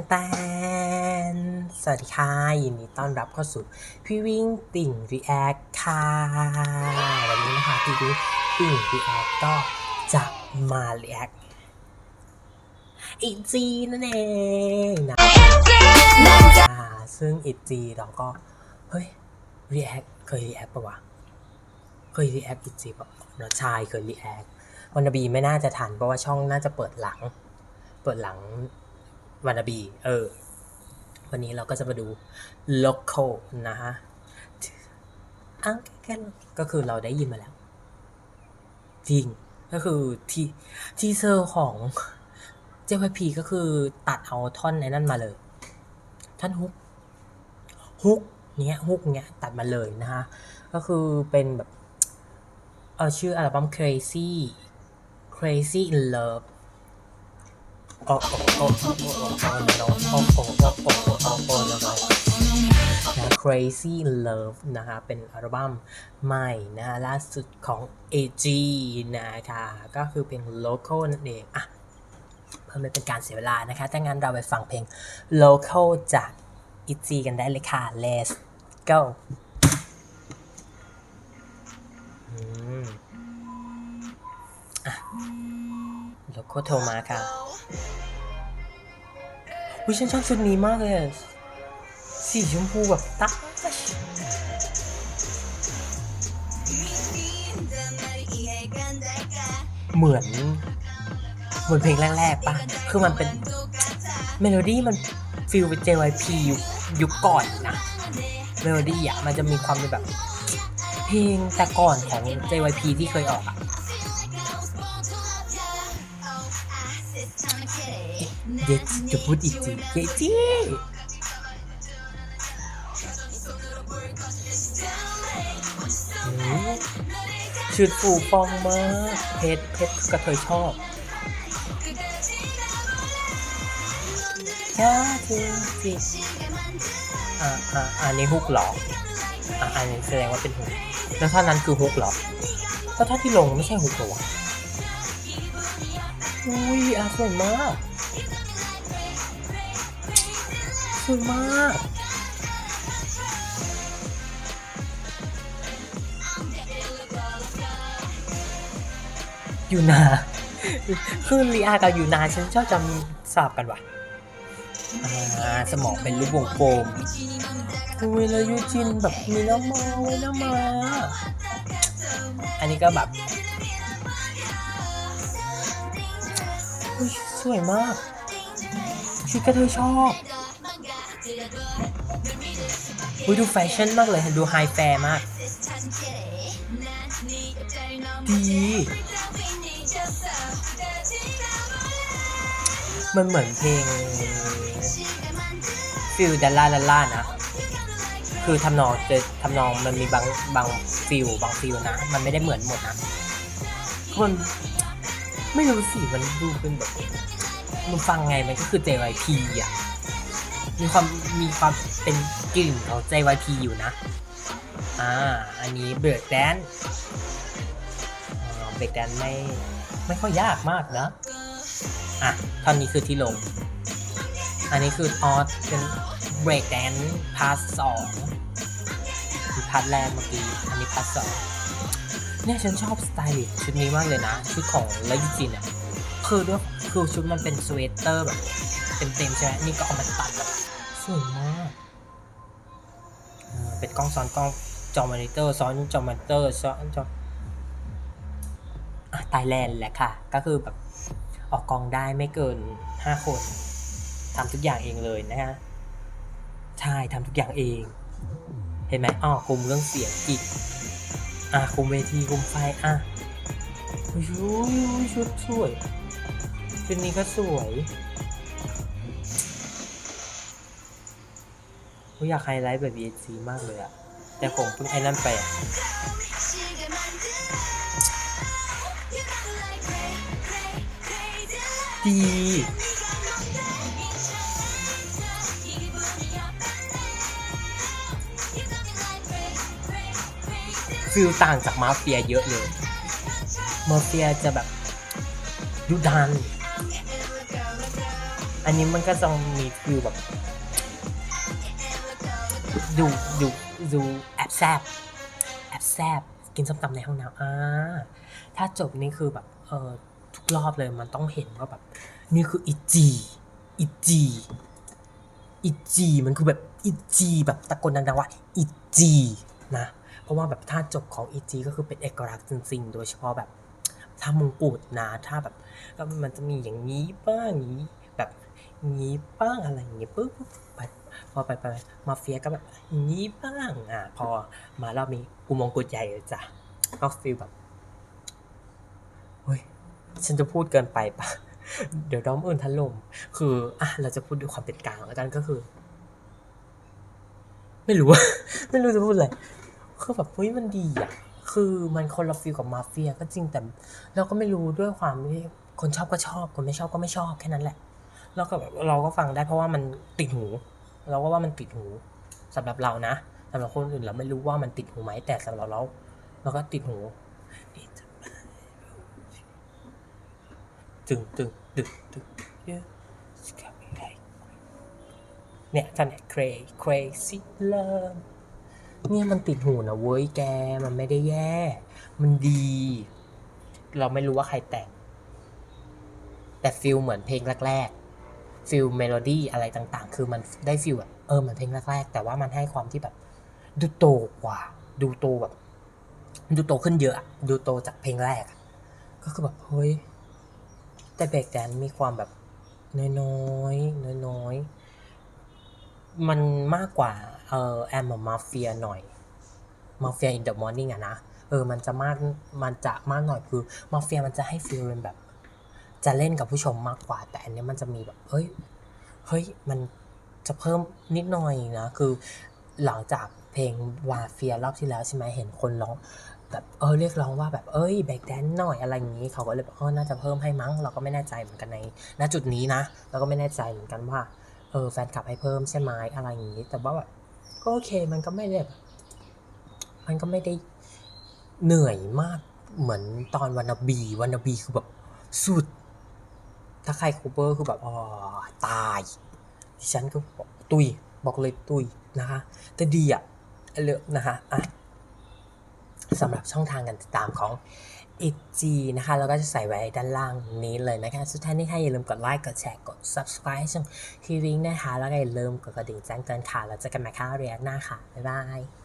นแตนสวัสดีค่ะยินดีต้อนรับเข้าสู่พี่วิ่งติ่งรีแอคค่ะวันนี้นะคะพี่วิ่งติ่งรีแอคก็จะมารีแอคอีจีนั่นเองนะซึ่งอีจีเราก็ เฮ้ยรีแอคเคยรีแอคปะวะเคยรีแอคอีจีปะเนอะชายเคยรีแอควันนบีไม่น่าจะทันเพราะว่าช่องน่าจะเปิดหลัง เปิดหลัง วานาบีเออ วันนี้เราก็จะมาดู local นะฮะอังแค่ก็คือเราได้ยินมาแล้ว จริง ก็คือทีทีเซอร์ของ JYP ก็คือตัดเอาท่อนในนั่นมาเลย ท่อนฮุกฮุกเนี้ยฮุกเนี้ยตัดมาเลยนะฮะ ก็คือเป็นแบบ เออชื่ออัลบั้ม crazy crazy in love นะ Crazy Love นะคะเป็นอัลบั้มใหม่นะล่าสุดของ AG นะคะก็คือเพลง Local นั่นเองอะเพื่อไม่เป็นการเสียเวลานะคะ ถ้างั้นเราไปฟังเพลง Local จาก AG กันได้เลยค่ะ Let's go อะ Local โทรมาค่ะ วิฉันชอบชุดนี้มากเลยอะสีชมพูแบบตั๊กเหมือนเหมือนเพลงแรกๆปะคือมันเป็นเมโลดี้มันฟิลเป็น JYP ยุคยุคก่อนนะเมโลดี้อะมันจะมีความเป็นแบบ เพลงแต่ก่อนของ JYP ที่เคยออกอะ ยจิจะพูดอีกทีเยจิชุดฟูฟองมากเพชรเพชรกระเทยชอบแค่จริงจิอ่าอ่าอันนี้ฮุกหรออ่าอันนี้แสดงว่าเป็นฮุกแล้วท่านั้นคือฮุกหรอแล้วท่าที่ลงไม่ใช่ฮุกหรออุ้ยอาสวยมาก วยมาก ยูนา คือลีอากับยูนาฉันชอบจำสลับกันว่ะสมองเป็นรูปวงกลมอุ้ยแล้วยูจินแบบมีน้ำมาไว้น้ำมา อันนี้ก็แบบสวยมากชุดกระเทยชอบ อุ้ยดูแฟชั่นมากเลย ดูไฮแฟร์มาก ดี มันเหมือนเพลงฟิลดัลล่าดัลล่านะ คือทำนองจะทำนองมันมีบางบางฟิลบางฟิลนะ มันไม่ได้เหมือนหมดนะมันไม่รู้สิ มันดูเป็นแบบ มันฟังไงมันก็คือ JYP อะ มีความมีความเป็นกลิ่นของ JYP อยู่นะ อ่า อันนี้เบรกแดนเบรกแดนไม่ไม่ค่อยยากมากนะ อะท่อนนี้คือที่ลง อันนี้คือออสเป็นเบรกแดนพาร์ทสองพาร์ทแรกเมื่อกี้ อันนี้พาร์ทสองเนี่ยฉันชอบสไตล์ชุดนี้มากเลยนะ ชุดของลายูจินอะคือด้วยคือชุดมันเป็นสเวตเตอร์แบบเต็มๆใช่ไหมนี่ก็เอามาตัดแบบ สวยมากเป็นกล้องซ้อนกล้องจอมอนิเตอร์ซ้อนจอมอนิเตอร์ซ้อนจอไทยแลนด์แหละค่ะ ก็คือแบบออกกองได้ไม่เกินห้าคนทำทุกอย่างเองเลยนะฮะ ใช่ทำทุกอย่างเอง เห็นไหมอ๋อคุมเรื่องเสียงอีกอะคุมเวทีคุมไฟอะโอ้ยชุดสวยชุดนี้ก็สวย ผมอยากไฮไลท์แบบ VHC มากเลยอะแต่ผมเพิ่งไอ้นั่นไปอะดีฟิลต่างจากมาเฟียเยอะเลย มาเฟียจะแบบดุดัน อันอันนี้มันก็จะมีฟิลแบบ ดูดูดูแอบแซบแอบแซบกินส้มตำในห้องน้ำอ่าถ้าจบนี่คือแบบเออทุกรอบเลยมันต้องเห็นว่าแบบ นี่คืออีจีอีจีอีจีมันคือแบบอีจีแบบตะโกนดังๆว่าอีจีนะเพราะว่าแบบถ้าจบของอีจีก็คือเป็นเอกลักษณ์จริงๆ โดยเฉพาะแบบถ้ามงกุฎนะถ้าแบบก็มันจะมีอย่างนี้บ้างอย่างนี้แบบงนี้บ้างอะไรอย่างเงี้ยปุ๊บปุ๊บ พอไปไปมาเฟียก็แบบนี้บ้างอะ พอมารอบนี้กูมงกุฎใหญ่เลยจ้ะก็ฟีลแบบเฮ้ยฉันจะพูดเกินไปปะเดี๋ยวด้อมอื่นถล่มคืออะเราจะพูดด้วยความเป็นกลางแล้วกันก็คือ ไม่รู้ไม่รู้จะพูดอะไรคือแบบเฮ้ยมันดีอะคือมันคนละฟีลกับมาเฟียก็จริงแต่เราก็ไม่รู้ด้วยความที่คนชอบก็ชอบ คนไม่ชอบก็ไม่ชอบแค่นั้นแหละ แล้วก็แบบเราก็ฟังได้เพราะว่ามันติดหู เราก็ว่ามันติดหูสำหรับเรานะสำหรับคนอื่นเราไม่รู้ว่ามันติดหูไหมแต่สำหรับเราเราก็ติดหูตึงตึงตึงตึงเนี่ยท่านเนี่ย cray crazy love เนี่ยมันติดหูนะเว้ยแกมันไม่ได้แย่ มันดี เราไม่รู้ว่าใครแต่ง แต่ฟิลเหมือนเพลงแรก ฟิลเมโลดี้อะไรต่างๆ คือมันได้ฟิลแบบเออเหมือนเพลงแรกๆ แต่ว่ามันให้ความที่แบบดูโตกว่า ดูโตแบบดูโตขึ้นเยอะ ดูโตจากเพลงแรก ก็คือแบบเฮ้ยแต่เบรกแดนมีความแบบน้อยๆน้อยๆมันมากกว่าเออแอมมาเฟียหน่อยมาเฟียอินเดอะมอร์นิ่งอะนะเออมันจะมากมันจะมากหน่อยคือมาเฟียมันจะให้ฟีลเป็นแบบ จะเล่นกับผู้ชมมากกว่า แต่อันนี้มันจะมีแบบเฮ้ยเฮ้ยมันจะเพิ่มนิดหน่อยนะ คือหลังจากเพลงวาเฟียรอบที่แล้วใช่ไหมเห็นคนร้องแบบเออเรียกร้องว่าแบบเอ้ยแบกแดนหน่อยอะไรอย่างนี้เขาก็เลยแบบเออน่าจะเพิ่มให้มั้ง เราก็ไม่แน่ใจเหมือนกันในณจุดนี้นะเราก็ไม่แน่ใจเหมือนกันว่าเออแฟนคลับให้เพิ่มใช่ไหมอะไรอย่างนี้ แต่ว่าแบบก็โอเคมันก็ไม่ได้มันก็ไม่ได้เหนื่อยมากเหมือนตอนวันนบีวันนบีคือแบบสุด ถ้าใครคูเปอร์คือแบบอ๋อตายดิฉันก็บอกตุยบอกเลยตุยนะคะแต่ดีอะเลอกนะคะอะสำหรับช่องทางการติดตามของ IG นะคะแล้วก็จะใส่ไว้ด้านล่างนี้เลยนะคะ สุดท้ายนี้ค่ะอย่าลืมกดไลค์กดแชร์กด subscribe ช่องทีวิงนะคะ แล้วก็อย่าลืมกดกระดิ่งแจ้งเตือนค่ะ แล้วเจอกันใหม่ค่ะเรียนหน้าค่ะ บ๊ายบาย